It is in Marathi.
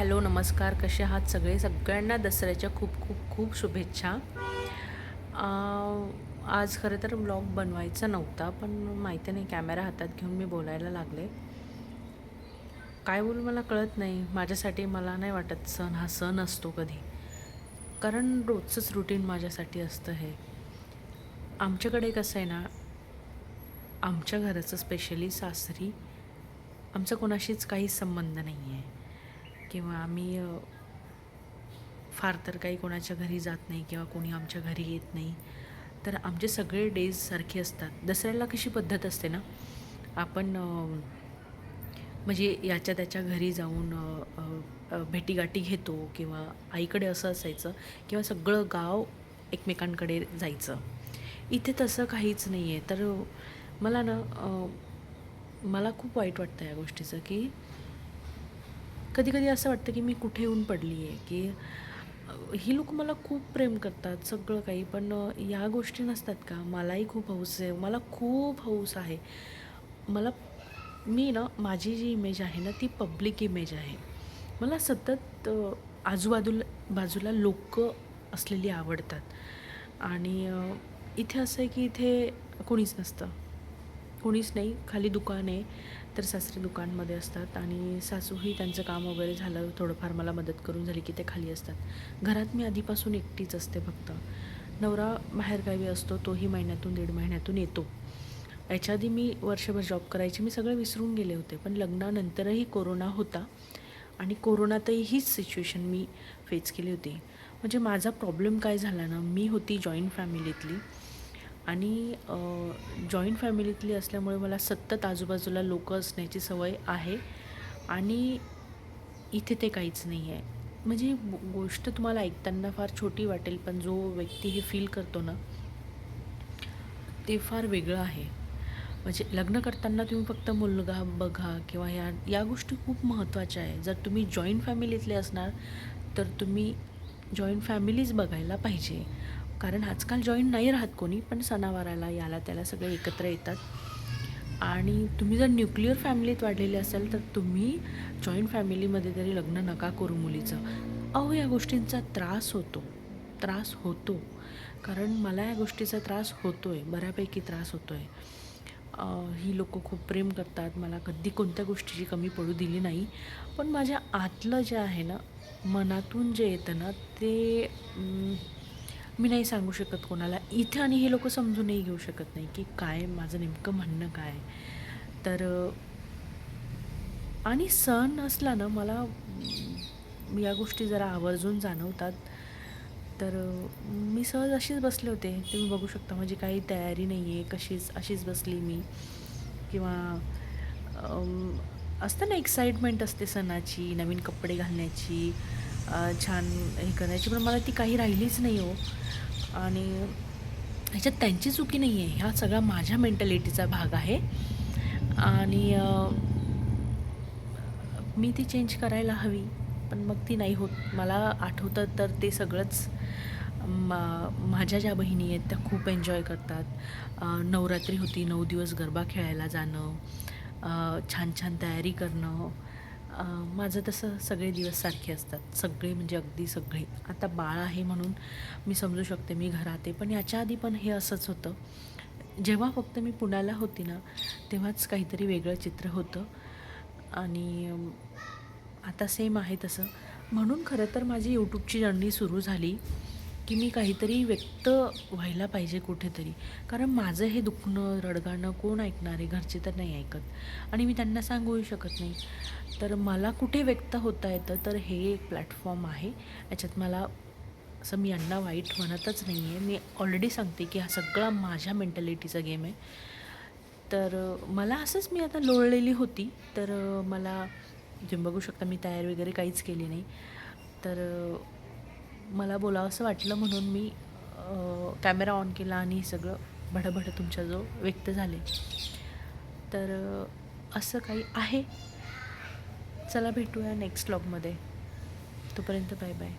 हॅलो नमस्कार. कसे आहात सगळे? सगळ्यांना दसऱ्याच्या खूप खूप खूप शुभेच्छा. आज खरं तर ब्लॉग बनवायचा नव्हता पण माहिती नाही कॅमेरा हातात घेऊन मी बोलायला लागले. काय बोलू मला कळत नाही. माझ्यासाठी मला नाही वाटत सण हा सण असतो कधी. कारण रोजचंच रुटीन माझ्यासाठी असतं हे. आमच्याकडे कसं आहे ना आमच्या घराचं स्पेशली सासरी आमचा कोणाशीच काही संबंध नाही आहे किंवा आम्ही फार तर काही कोणाच्या घरी जात नाही किंवा कोणी आमच्या घरी येत नाही. तर आमचे सगळे डेज सारखे असतात. दसऱ्याला कशी पद्धत असते ना आपण म्हणजे याच्या त्याच्या घरी जाऊन भेटीगाठी घेतो किंवा आईकडे असं असायचं किंवा सगळं गाव एकमेकांकडे जायचं. इथे तसं काहीच नाही आहे तर मला ना मला खूप वाईट वाटतं या गोष्टीचं की कधी कधी असं वाटतं की मी कुठे येऊन पडली आहे की ही लोक मला खूप प्रेम करतात सगळं काही. पण या गोष्टी नसतात का? मलाही खूप हौस आहे. मला खूप हौस आहे. मला मी ना माझी जी इमेज आहे ना ती पब्लिक इमेज आहे. मला सतत आजूबाजूला बाजूला लोक असलेली आवडतात. आणि इथे असं आहे की इथे कोणीच नसतं. कोणीच नाही. खाली दुकान आहे. तर सासरे दुकानमध्ये असतात आणि सासूही त्यांचं काम वगैरे झालं थोडंफार मला मदत करून झाली की ते खाली असतात. घरात मी आधीपासून एकटीच असते फक्त. नवरा बाहेरगावी असतो तोही महिन्यातून दीड महिन्यातून येतो. याच्या आधी मी वर्षभर जॉब करायची मी सगळं विसरून गेले होते पण लग्नानंतरही कोरोना होता आणि कोरोनातही हीच सिच्युएशन मी फेस केली होती. म्हणजे माझा प्रॉब्लेम काय झाला ना मी होती जॉईंट फॅमिलीतली आणि जॉईंट फॅमिलीतली असल्यामुळे मला सतत आजूबाजूला लोक असण्याची सवय आहे. आणि इथे ते काहीच नाही आहे म्हणजे गोष्ट तुम्हाला ऐकताना फार छोटी वाटेल पण जो व्यक्ती हे फील करतो ना ते फार वेगळं आहे. म्हणजे लग्न करताना तुम्ही फक्त मुलगा बघा किंवा ह्या या गोष्टी खूप महत्त्वाच्या आहे. जर तुम्ही जॉईंट फॅमिलीतले असणार तर तुम्ही जॉईंट फॅमिलीज बघायला पाहिजे. कारण आजकाल जॉईंट नाही राहत कोणी पण सणावाराला याला त्याला सगळे एकत्र येतात. आणि तुम्ही जर न्यूक्लिअर फॅमिलीत वाढलेले असाल तर तुम्ही जॉईंट फॅमिलीमध्ये तरी लग्न नका करू मुलीचं. अहो या गोष्टींचा त्रास होतो. त्रास होतो. कारण मला या गोष्टीचा त्रास होतो आहे बऱ्यापैकी त्रास होतो आहे ही लोक खूप प्रेम करतात. मला कधी कोणत्या गोष्टीची कमी पडू दिली नाही. पण माझ्या आतलं जे आहे ना मनातून जे येतं ना ते मी नाही सांगू शकत कोणाला. इथे आणि हे लोक समजूनही घेऊ शकत नाही की काय माझं नेमकं म्हणणं काय. तर आणि सण असला ना मला या गोष्टी जरा आवर्जून जाणवतात. तर मी सहज अशीच बसले होते. तुम्ही बघू शकता माझी काही तयारी नाही आहे कशीच अशीच बसली मी. किंवा असतं ना एक्साइटमेंट असते सणाची नवीन कपडे घालण्याची छान हे करण्याची पण मला ती काही राहिलीच नाही हो. आणि ह्याच्यात त्यांची चुकी नाही आहे ह्या सगळा माझ्या मेंटॅलिटीचा भाग आहे. आणि मी ती चेंज करायला हवी पण मग ती नाही होत. मला आठवतं तर ते सगळंच मा माझ्या ज्या बहिणी आहेत त्या खूप एन्जॉय करतात. नवरात्री होती नऊ दिवस गरबा खेळायला जाणं छान छान तयारी करणं माझं तसं सगळे दिवस सारखे असतात. सगळे म्हणजे अगदी सगळे. आता बाळ आहे म्हणून मी समजू शकते मी घरात आहे. पण याच्या आधी पण हे असंच होतं. जेव्हा फक्त मी पुण्याला होती ना तेव्हाच काहीतरी वेगळं चित्र होतं. आणि आता सेम आहे तसं. म्हणून खरं तर माझी यूट्यूबची जर्नी सुरू झाली. की मी काहीतरी व्यक्त व्हायला पाहिजे कुठेतरी. कारण माझं हे दुखणं रडगाणं कोण ऐकणार आहे? घरचे तर नाही ऐकत. आणि मी त्यांना सांगूही शकत नाही. तर मला कुठे व्यक्त होता येतं तर हे एक प्लॅटफॉर्म आहे. याच्यात मला असं मी यांना वाईट म्हणतच नाही आहे मी ऑलरेडी सांगते की हा सगळा माझ्या मेंटॅलिटीचा गेम आहे. तर मला असंच मी आता लोळलेली होती. तर मला तुम्ही बघू शकता मी तयार वगैरे काहीच केली नाही. तर मला बोलावं असं वाटलं म्हणून मी कॅमेरा ऑन केला आणि हे सगळं भडभड तुमच्याजवळ व्यक्त झाले. तर असं काही आहे? चला भेटूया नेक्स्ट व्लॉगमध्ये तोपर्यंत बाय बाय